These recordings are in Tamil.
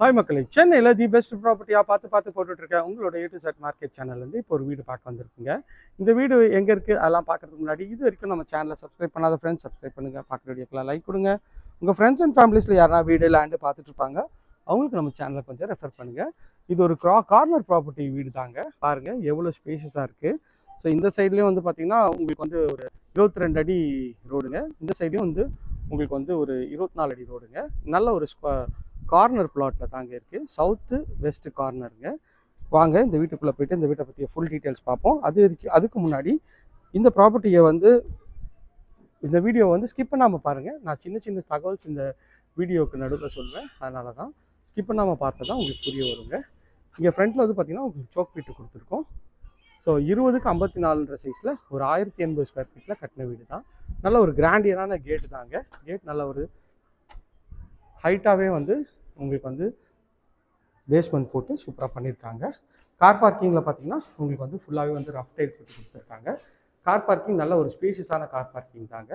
ஹாய் மக்களை சென்னையில் தி பெஸ்ட் ப்ராப்பர்ட்டியாக பார்த்து பார்த்து போட்டுட்டு இருக்கேன் உங்களோட ஏ டு செட் மார்க்கெட் சேனல்லேருந்து இப்போ ஒரு வீடு பார்க்க வந்திருக்குங்க. இந்த வீடு எங்கே இருக்குது அதெல்லாம் பார்க்கறதுக்கு முன்னாடி இது வரைக்கும் நம்ம சேனலை சப்ஸ்கிரைப் பண்ணாத ஃப்ரெண்ட்ஸ் சப்ஸ்கிரைப் பண்ணுங்கள் பார்க்குற வீடியோக்கெலாம் லைக் கொடுங்க. உங்கள் ஃப்ரெண்ட்ஸ் அண்ட் ஃபேமிலிஸில் யாரா வீடு லேண்டு பார்த்துட்டு இருப்பாங்க அவங்களுக்கு நம்ம சேனலை கொஞ்சம் ரெஃபர் பண்ணுங்கள் இது ஒரு க்ரா கார்னர் ப்ராப்பர்ட்டி வீடு தாங்க பாருங்கள் எவ்வளோ ஸ்பேஷஸாக இருக்குது ஸோ இந்த சைட்லேயும் வந்து பார்த்தீங்கன்னா உங்களுக்கு வந்து ஒரு இருபத்தி ரெண்டு அடி ரோடுங்க இந்த சைட்லேயும் வந்து உங்களுக்கு வந்து ஒரு இருபத்தி நாலு அடி ரோடுங்க நல்ல ஒரு ஸ்கொ கார்னர் பிளாட்டில் தாங்க இருக்குது சவுத்து வெஸ்ட் கார்னருங்க வாங்க இந்த வீட்டுக்குள்ளே போயிட்டு இந்த வீட்டை பற்றிய ஃபுல் டீட்டெயில்ஸ் பார்ப்போம். அது அதுக்கு முன்னாடி இந்த ப்ராப்பர்ட்டியை வந்து இந்த வீடியோ வந்து ஸ்கிப் பண்ணாமல் பாருங்கள் நான் சின்ன சின்ன தகவல்ஸ் இந்த வீடியோவுக்கு நடுவில் சொல்லுவேன் அதனால தான் ஸ்கிப் பண்ணாமல் பார்த்தா தான் உங்களுக்கு புரிய வருங்க. இங்கே ஃப்ரண்ட்டில் வந்து பார்த்தீங்கன்னா உங்களுக்கு சோக் வீட்டு கொடுத்துருக்கோம். ஸோ இருபதுக்கு ஐம்பத்தி நாலுன்ற சைஸில் ஒரு ஆயிரத்தி எண்பது ஸ்கொயர் ஃபீட்டில் கட்டின வீடு தான். நல்ல ஒரு கிராண்டியரான கேட்டு தாங்க. கேட் நல்ல ஒரு ஹைட்டாகவே வந்து உங்களுக்கு வந்து பேஸ்மெண்ட் போட்டு சூப்பராக பண்ணியிருக்காங்க கார் பார்க்கிங்கில் பார்த்தீங்கன்னா உங்களுக்கு வந்து ஃபுல்லாகவே வந்து ரஃப் டைல் போட்டு கொடுத்துருக்காங்க. கார் பார்க்கிங் நல்ல ஒரு ஸ்பேஷியஸான கார் பார்க்கிங் தாங்க.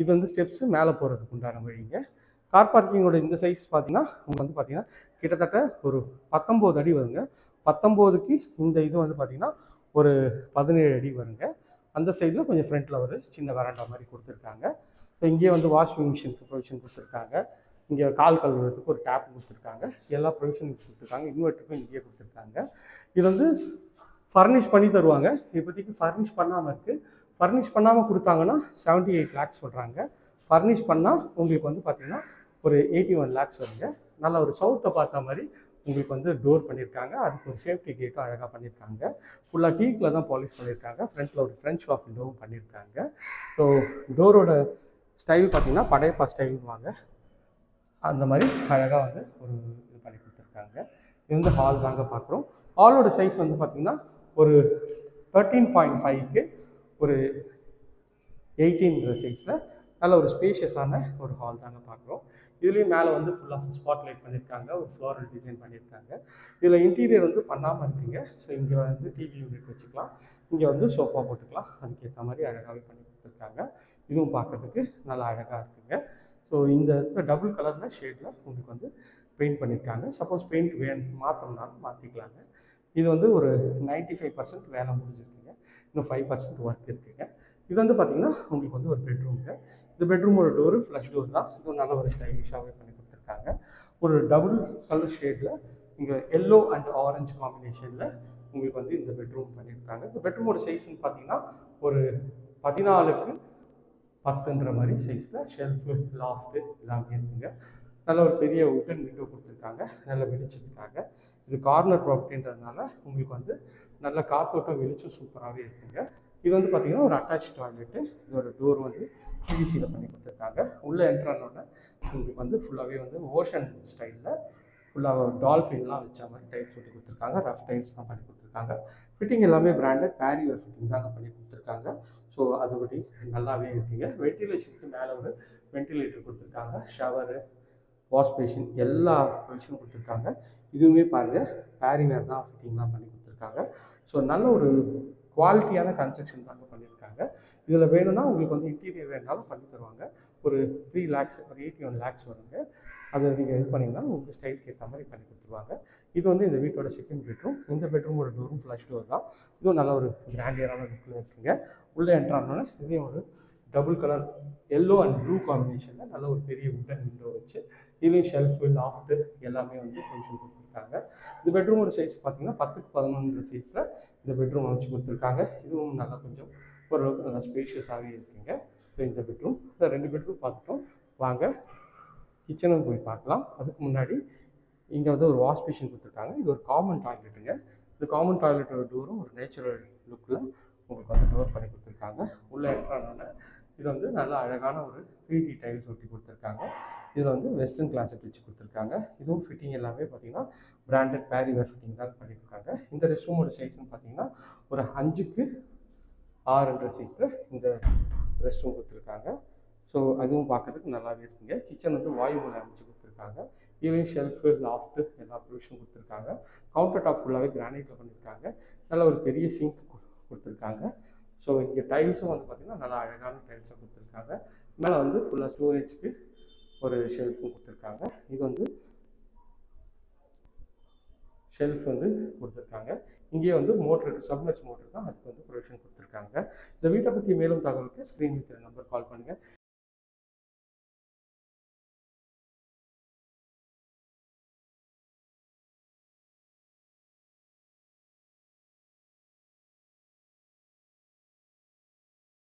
இது வந்து ஸ்டெப்ஸு மேலே போகிறதுக்கு உண்டான வழிங்க. கார் பார்க்கிங்கோட இந்த சைஸ் பார்த்தீங்கன்னா உங்களுக்கு வந்து பார்த்தீங்கன்னா கிட்டத்தட்ட ஒரு பத்தொம்போது அடி வருங்க. பத்தொம்போதுக்கு இந்த இது வந்து பார்த்தீங்கன்னா ஒரு பதினேழு அடி வருங்க. அந்த சைடில் கொஞ்சம் ஃப்ரண்ட்டில் ஒரு சின்ன வராண்டா மாதிரி கொடுத்துருக்காங்க. ஸோ இங்கேயே வந்து வாஷிங் மிஷினுக்கு ப்ரொவிஷன் கொடுத்துருக்காங்க. இங்கே கால் கழுவுறதுக்கு ஒரு டேப் கொடுத்துருக்காங்க. எல்லா ப்ரொவிஷனும் கொடுத்துருக்காங்க. இன்வெர்ட்டருக்கும் இங்கேயே கொடுத்துருக்காங்க. இது வந்து ஃபர்னிஷ் பண்ணி தருவாங்க. இப்போதைக்கு ஃபர்னிஷ் பண்ணாமல் இருக்குது ஃபர்னிஷ் பண்ணாமல் கொடுத்தாங்கன்னா செவன்ட்டி எயிட் லேக்ஸ் சொல்கிறாங்க ஃபர்னிஷ் பண்ணால் உங்களுக்கு வந்து பார்த்திங்கன்னா ஒரு எயிட்டி ஒன் லேக்ஸ் வருங்க. நல்ல ஒரு சவுத்தை பார்த்த மாதிரி உங்களுக்கு வந்து டோர் பண்ணியிருக்காங்க அதுக்கு ஒரு சேஃப்டி கேட்டும் அழகாக பண்ணியிருக்காங்க ஃபுல்லாக டீக்கில் தான் பாலிஷ் பண்ணியிருக்காங்க ஃப்ரண்ட்டில் ஒரு ஃப்ரெஞ்ச் ஆஃப் விண்டோவும் பண்ணியிருக்காங்க ஸோ டோரோட ஸ்டைல் பார்த்திங்கன்னா படையப்பா ஸ்டைல்வாங்க அந்த மாதிரி அழகாக வந்து ஒரு இது பண்ணி கொடுத்துருக்காங்க. இது வந்து ஹால் தாங்க பார்க்குறோம். ஹாலோட சைஸ் வந்து பார்த்திங்கன்னா ஒரு தேர்ட்டீன் பாயிண்ட் ஃபைவ்க்கு ஒரு எயிட்டீன்ற சைஸில் நல்ல ஒரு ஸ்பேஷியஸான ஒரு ஹால் தாங்க பார்க்குறோம். இதுலேயும் மேலே வந்து ஃபுல்லாக ஸ்பாட் லைட் பண்ணியிருக்காங்க ஒரு ஃப்ளோரல் டிசைன் பண்ணியிருக்காங்க இதில் இன்டீரியர் வந்து பண்ணாமல் இருக்குங்க. ஸோ இங்கே வந்து டிவி யூனிட் வச்சுக்கலாம். இங்கே வந்து சோஃபா போட்டுக்கலாம். அதுக்கேற்ற மாதிரி அழகாகவே பண்ணி கொடுத்துருக்காங்க. இதுவும் பார்க்குறதுக்கு நல்லா அழகாக இருக்குங்க. ஸோ இந்த டபுள் கலரில் ஷேடில் உங்களுக்கு வந்து பெயிண்ட் பண்ணியிருக்காங்க சப்போஸ் பெயிண்ட் வேணும் மாற்றணும்னாலும் மாற்றிக்கலாங்க இது வந்து ஒரு நைன்ட்டி ஃபைவ் பர்சன்ட் வேலை முடிஞ்சிருக்குங்க. இன்னும் ஃபைவ் பர்சன்ட் ஒர்க் இருக்குங்க. இது வந்து பார்த்தீங்கன்னா உங்களுக்கு வந்து ஒரு பெட்ரூம்ங்க இந்த பெட்ரூமோட டோரு ஃப்ளஷ் டோர் தான். இதுவும் நல்ல ஒரு ஸ்டைலிஷாகவே பண்ணி கொடுத்துருக்காங்க. ஒரு டபுள் கலர் ஷேடில் இங்கே எல்லோ அண்ட் ஆரஞ்சு காம்பினேஷனில் உங்களுக்கு வந்து இந்த பெட்ரூம் பண்ணியிருக்காங்க இந்த பெட்ரூமோட சைஸ்ன்னு பார்த்தீங்கன்னா ஒரு பதினாலுக்கு பத்துன்ற மாதிரி சைஸில் ஷெல்ஃபு லாஃப்ட்டு எல்லாமே இருக்குங்க. நல்ல ஒரு பெரிய உட்டன் விண்டோ கொடுத்துருக்காங்க. நல்ல வெளிச்சத்துக்காக இது கார்னர் ப்ராப்பர்ட்டின்றதுனால உங்களுக்கு வந்து நல்ல காத்தோட்டம் வெளிச்சம் சூப்பராகவே இருக்குங்க. இது வந்து பார்த்தீங்கன்னா ஒரு அட்டாச் டாய்லெட்டு இதோட டோர் வந்து பிவிசியில் பண்ணி கொடுத்துருக்காங்க. உள்ளே என்ட்ரானோட உங்களுக்கு வந்து ஃபுல்லாகவே வந்து ஓஷன் ஸ்டைலில் ஃபுல்லாக டால்ஃபின்லாம் வச்ச மாதிரி டைல்ஸ் ஒட்டி கொடுத்துருக்காங்க. ரஃப் டைல்ஸ் தான் பண்ணி கொடுத்துருக்காங்க. ஃபிட்டிங் எல்லாமே பிராண்டட் பேரியர் ஃபிட்டிங் தாங்க பண்ணி கொடுத்துருக்காங்க. ஸோ அதுபடி நல்லாவே இருக்குங்க. வெண்டிலேஷனுக்கு மேலே ஒரு வெண்டிலேட்டர் கொடுத்துருக்காங்க. ஷவரு வாஷ் பேஷன் எல்லா ப்ரொவிஷனும் கொடுத்துருக்காங்க. இதுவுமே பாருங்கள் பேரிவேர் தான் ஃபிட்டிங்லாம் பண்ணி கொடுத்துருக்காங்க. ஸோ நல்ல ஒரு குவாலிட்டியான கன்ஸ்ட்ரக்ஷன் தாங்க பண்ணியிருக்காங்க. இதில் வேணும்னா உங்களுக்கு வந்து இன்டீரியர் வேணாலும் பண்ணி தருவாங்க. ஒரு த்ரீ லேக்ஸ் ஒரு எயிட்டி ஒன் லேக்ஸ் வருங்க. அதை நீங்கள் இது பண்ணிங்கன்னா உங்களுக்கு ஸ்டைலுக்கு ஏற்ற மாதிரி பண்ணி கொடுத்துருவாங்க. இது வந்து இந்த வீட்டோட செகண்ட் பெட்ரூம் இந்த பெட்ரூமோட டோரும் ஃப்ளாஷ் டோர் தான். இதுவும் நல்ல ஒரு கிராண்டியரான லுக்கில் இருக்குங்க. உள்ளே என்ட்ரானோட இதுலேயும் ஒரு double colour yellow and blue காம்பினேஷனில் நல்ல ஒரு பெரிய உட்டன் விண்டோ வச்சு இதுலேயும் ஷெல்ஃபு லாஃப்ட்டு எல்லாமே வந்து பொசிஷன் கொடுத்துருக்காங்க. இந்த பெட்ரூமோட சைஸ் பார்த்தீங்கன்னா பத்துக்கு பதினொன்று சைஸில் இந்த பெட்ரூம் அமைச்சு கொடுத்துருக்காங்க. இதுவும் நல்லா கொஞ்சம் ஓரளவுக்கு நல்லா ஸ்பேஷியஸாகவே இருக்குங்க. ஸோ இந்த பெட்ரூம் ரெண்டு பெட்ரூம் பார்த்துட்டோம். வாங்க. கிச்சனும் போய் பார்க்கலாம். அதுக்கு முன்னாடி இங்கே வந்து ஒரு வாஷ் மிஷின் கொடுத்துருக்காங்க. இது ஒரு காமன் டாய்லெட்டுங்க இந்த காமன் டாய்லெட்டோட டோரும் ஒரு நேச்சுரல் லுக்கில் உங்களுக்கு வந்து டோர் பண்ணி கொடுத்துருக்காங்க. உள்ளே என்ட்ரானோட இது வந்து நல்ல அழகான ஒரு த்ரீ டி டைல்ஸ் ஒட்டி கொடுத்துருக்காங்க. இதில் வந்து வெஸ்டர்ன் கிளாஸட் வச்சு கொடுத்துருக்காங்க. இதுவும் ஃபிட்டிங் எல்லாமே பார்த்தீங்கன்னா பிராண்டட் பேரிவேர் ஃபிட்டிங் தான் பண்ணியிருக்காங்க இந்த ரெஸ்ட் ரூமோட சைஸ்னு பார்த்தீங்கன்னா ஒரு அஞ்சுக்கு ஆறுன்ற சைஸில் இந்த ரெஸ்ட் ரூம் கொடுத்துருக்காங்க. ஸோ அதுவும் பார்க்கறதுக்கு நல்லாவே இருக்குங்க. கிச்சன் வந்து வாயு மூலம் அமைச்சு கொடுத்துருக்காங்க. இதுலேயும் ஷெல்ஃபு லாஃப்ட்டு எல்லா ப்ரொவிஷனும் கொடுத்துருக்காங்க. கவுண்டர் டாப் ஃபுல்லாகவே கிரானைட்டில் பண்ணியிருக்காங்க நல்ல ஒரு பெரிய சிங்க் கொடுத்துருக்காங்க. ஸோ இங்கே டைல்ஸும் வந்து பார்த்திங்கன்னா நல்லா அழகான டைல்ஸாக கொடுத்துருக்காங்க. மேலே வந்து ஃபுல்லாக ஸ்டோரேஜ்க்கு ஒரு ஷெல்ஃபும் கொடுத்துருக்காங்க. இது வந்து ஷெல்ஃப் வந்து கொடுத்துருக்காங்க. இங்கேயே வந்து மோட்டருக்கு சப்மர்ஜ் மோட்டர் தான் அதுக்கு வந்து ப்ரொவிஷன் கொடுத்துருக்காங்க. இந்த வீட்டை பற்றி மேலும் தகவலுக்கு ஸ்க்ரீன் நம்பர் கால் பண்ணுங்கள்